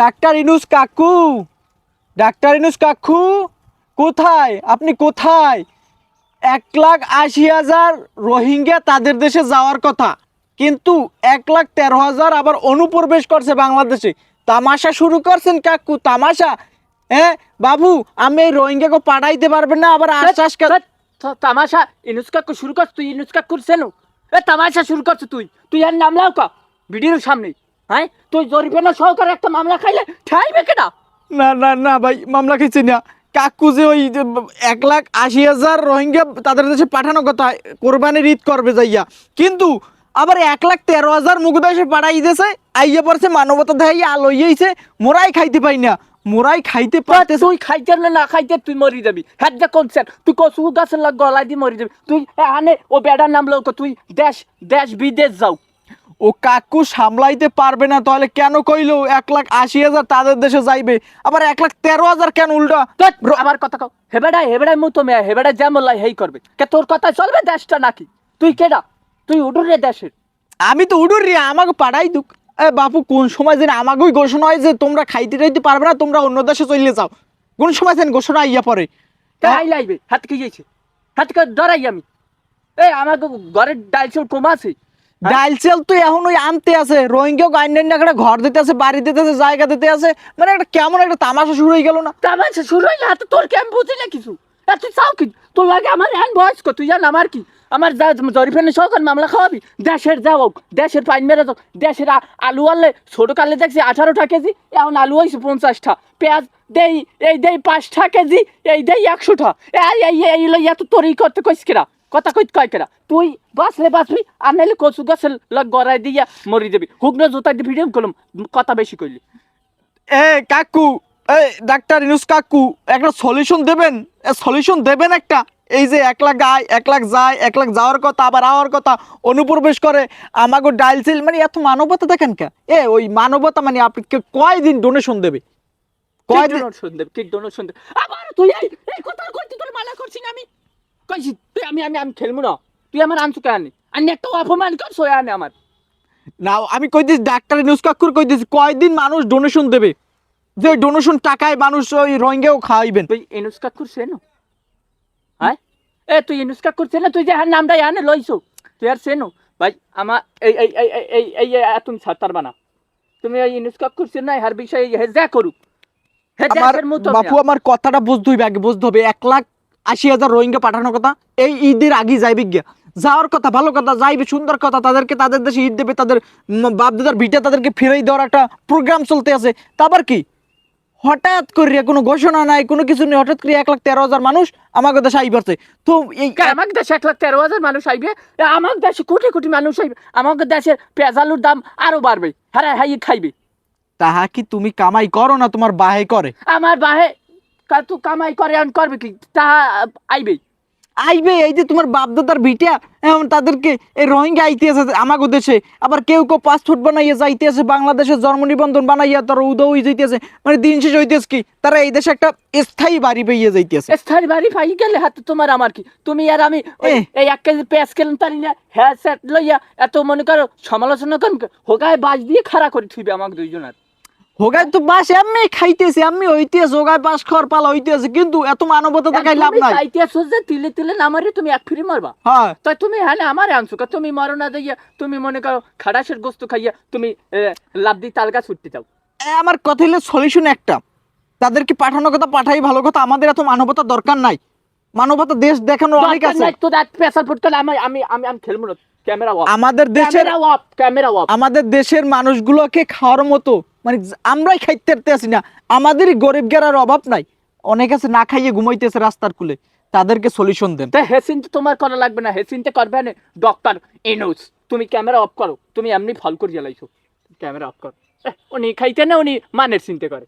Doctor Yunus কাকু। Doctor Yunus কাকু কোথায়? আপনি কোথায়? এক লাখ আশি হাজার রোহিঙ্গা তাদের দেশে যাওয়ার কথা কিন্তু এক লাখ তেরো হাজার আবার অনুপ্রবেশ করছে বাংলাদেশে। তামাশা শুরু করছেন কাকু তামাশা। হ্যাঁ বাবু আমি এই রোহিঙ্গাকে পাঠাইতে পারবেন না আবার আশ্বাস তামাশা ইনুস্কা শুরু করছ তুই ইনুস ইনুস্কা করছেন এ তামাশা শুরু করছ তুই। তুই আর নাম লাও কা ভিডিওর সামনে। হ্যাঁ? তুই জরিমানা সহকারে একটা মামলা খাইলে ঠাইবে কেনা না না না ভাই মামলা খেয়েছি না। কাকু যে ওই যে এক লাখ আশি হাজার রোহিঙ্গা তাদের দেশে পাঠানো কথা কোরবানির ঈদ করবে যাইয়া। কিন্তু আবার এক লাখ তেরো হাজার মুগদাসে পাঠাই দিয়েছে আইয়া পড়ছে মানবতা দেখাইয়া আলোইয়াইছে মোরাই খাইতে পাই না। মোরাই খাইতে পারতেছে তুই খাইতে না না খাইতে তুই মরি যাবি। হ্যাঁ যে কনসেন তুই কসু গাছের লাগ গলায় দিয়ে মরি যাবি। তুই আনে ও বেড়ার নাম লোক তুই দেশ দেশ বিদেশ যাও। ও কাকু সামলাইতে পারবে না তাহলে কেন কইলো? এক লাখ আশি হাজার তাদের দেশে যাইবে। আবার এক লাখ তেরো হাজার কেন উল্টা? আবার কথা কও। হেবেড়াই হেবেড়াই মতো মেয়ে হেবেড়াই যেমন লাই হেই করবে। কে তোর কথা চলবে দেশটা নাকি? তুই কেডা? তুই উডুর রে দেশের। আমি তো উডুর রে আমাকে পাড়াই দুক। এ বাপু কোন সময় যেন আমাকেই ঘোষণা হয় যে তোমরা খাইতে টাইতে পারবে না তোমরা অন্য দেশে চলে যাও। কোন সময় যেন ঘোষণা আইয়া পরে তাই লাইবে? হাত কে গেছে হাত ডরাই আমি? এই আমাকে ঘরের ডাল চাল কম আছে। ডাইল চেল তো এখন ওই আনতে আছে রোহিঙ্গা গাইন্ডেন একটা ঘর দিতে আছে বাড়ি দিতে আছে জায়গা দিতে আছে মানে একটা কেমন একটা তামাশা শুরু হয়ে গেল না? তা মানে শুরু হইলে হাতে তোর কেম বুঝি না কিছু? তুই চাও কি? তোর লাগে আমার হ্যান বয়স কত তুই জান আমার কি? আমার যা জরিফেনে সহকার মামলা খাওয়াবি? দেশের যাও দেশের পাইন মেরে যাও দেশের আলু আনলে ছোট কালে দেখছি আঠারোটা কেজি এখন আলু হয়েছে পঞ্চাশটা। পেঁয়াজ দেই এই দেই পাঁচটা কেজি এই দেই একশোটা। এই এই এই এত তোর এই করতে কইস কেরা? কথা কইত কয় কেরা? তুই বাঁচলে বাঁচবি আর নাইলে কচু গাছের লগ গড়াই দিয়া মরি যাবি। হুগনো জোতা দিয়ে ভিডিও করলাম কথা বেশি কইলি। এ কাকু এ ডাক্তার ইনুস কাকু একটা সলিউশন দেবেন? সলিউশন দেবেন একটা? এই যে এক লাখ গায় এক লাখ যায় এক লাখ যাওয়ার কথা আবার আওয়ার কথা অনুপ্রবেশ করে আমাকে ডাইল সিল মানে এত মানবতা দেখেন কে? এ ওই মানবতা মানে আপনি কে- কয়দিন ডোনেশন দেবে? কয়দিন? ডোনেশন দেবে? কিক ডোনেশন দেবে? আবার তুই এই কথা কইতে তোর মানা করছিস আমি। কইছি তুই আমি আমি আমি খেলব না তুই আমার আনছু কেন আনি? একটা অপমান কর সোয়া আনে আমার না আমি কই দিস ডাক্তার ইনুস কাকুর কই দিস কয়দিন মানুষ ডোনেশন দেবে? যে ডোনেশন টাকায় মানুষ ওই রোহিঙ্গাও খাওয়াইবেন তুই ইনুস্কা কাকুর না? হ্যাঁ এ তুই ইনুস্কা করছে না? তুই যে হ্যাঁ নামটা আনে লইছো তুই আর সেনো ভাই আমার এই এই এই এই এই তুমি ছাড়তার বানা। তুমি এই ইনুস্কা করছে না? হার বিষয়ে হে যা করু হে আমার মতো বাপু আমার কথাটা বুঝতে হইবে আগে বুঝতে হবে এক লাখ আশি হাজার রোহিঙ্গা পাঠানোর কথা এই ঈদের আগে যাইবে গিয়া। যাওয়ার কথা ভালো কথা যাইবে সুন্দর কথা তাদেরকে তাদের দেশে ঈদ দেবে তাদের বাপ দাদার ভিটা তাদেরকে ফিরাই দেওয়ার একটা প্রোগ্রাম চলতে আছে। তারপর কি? হঠাৎ করে কোনো ঘোষণা নাই কোনো কিছু নেই হঠাৎ করে এক লাখ তেরো হাজার মানুষ আমাকে দেশে আই পারছে তো এই আমার দেশে এক লাখ তেরো হাজার মানুষ আইবে? এ আমার দেশে কোটি কোটি মানুষ আইবে। আমাকে দেশের পেঁয়াজ আলুর দাম আরও বাড়বে। হ্যাঁ হ্যাঁ খাইবে। তাহা কি তুমি কামাই করো না তোমার বাহে করে? আমার বাহে তু কামাই করে করবে কি? তা আইবে। আইবে এই যে তোমার বাপদাদার ভিটা এখন তাদেরকে এই রোহিঙ্গা আইতে আছে আমাকে দেশে। আবার কেউ কেউ পাসপোর্ট বানাইয়া যাইতে আছে বাংলাদেশে জন্ম নিবন্ধন বানাইয়া তারা উদৌ যাইতেছে মানে দিন শেষ হইতেছে কি? তারা এই দেশে একটা স্থায়ী বাড়ি পেয়ে যাইতেছে স্থায়ী বাড়ি পাই গেলে হাতে তোমার আমার কি? তুমি আর আমি এই এক কেজি পেঁয়াজ কেলেন পারি না হ্যাঁ সেট লইয়া এত মনে করো সমালোচনা করেন হোগায় বাজ দিয়ে খাড়া করে থুইবে আমাকে দুইজনের। হোগায় তো বাস এমনি খাইতেছে এমনি হইতেছে বাস পালা হইতেছে কিন্তু এত মানবতা দেখাই লাভ নাই। চাইতে যে তিলে তিলে নামারে তুমি এক ফিরি মারবা। হ্যাঁ। তাই তুমি হ্যাঁ আমার আনছো কা? তুমি মরো না দিয়া তুমি মনে করো খাড়াসের গোস্ত খাইয়া তুমি লাভ দিয়ে তালগা ছুটতে যাও আমার কথা হলো সলিউশন একটা। তাদেরকে পাঠানোর কথা পাঠাই ভালো কথা আমাদের এত মানবতা দরকার নাই। মানবতা দেশ দেখানো অনেক আছে। তো দেখ প্রেসার ফুটতে আমি আমি আমি আমি খেলব না। ক্যামেরা আমাদের দেশের আমাদের দেশের মানুষগুলোকে খাওয়ার মতো মানে আমরাই খাইতে আসি না। আমাদের গরিব গেরার অভাব নাই। অনেক আছে না খাইয়ে ঘুমাইতেছে রাস্তার কুলে। তাদেরকে সলিউশন দেন। তা হেসিন তো তোমার করা লাগবে না। হেসিনটা করবে না। ডক্টর এনোস তুমি ক্যামেরা অফ করো। তুমি এমনি ফল করে জ্বালাইছো। ক্যামেরা অফ করো। উনি খাইতে না, উনি মানের চিনতে করে।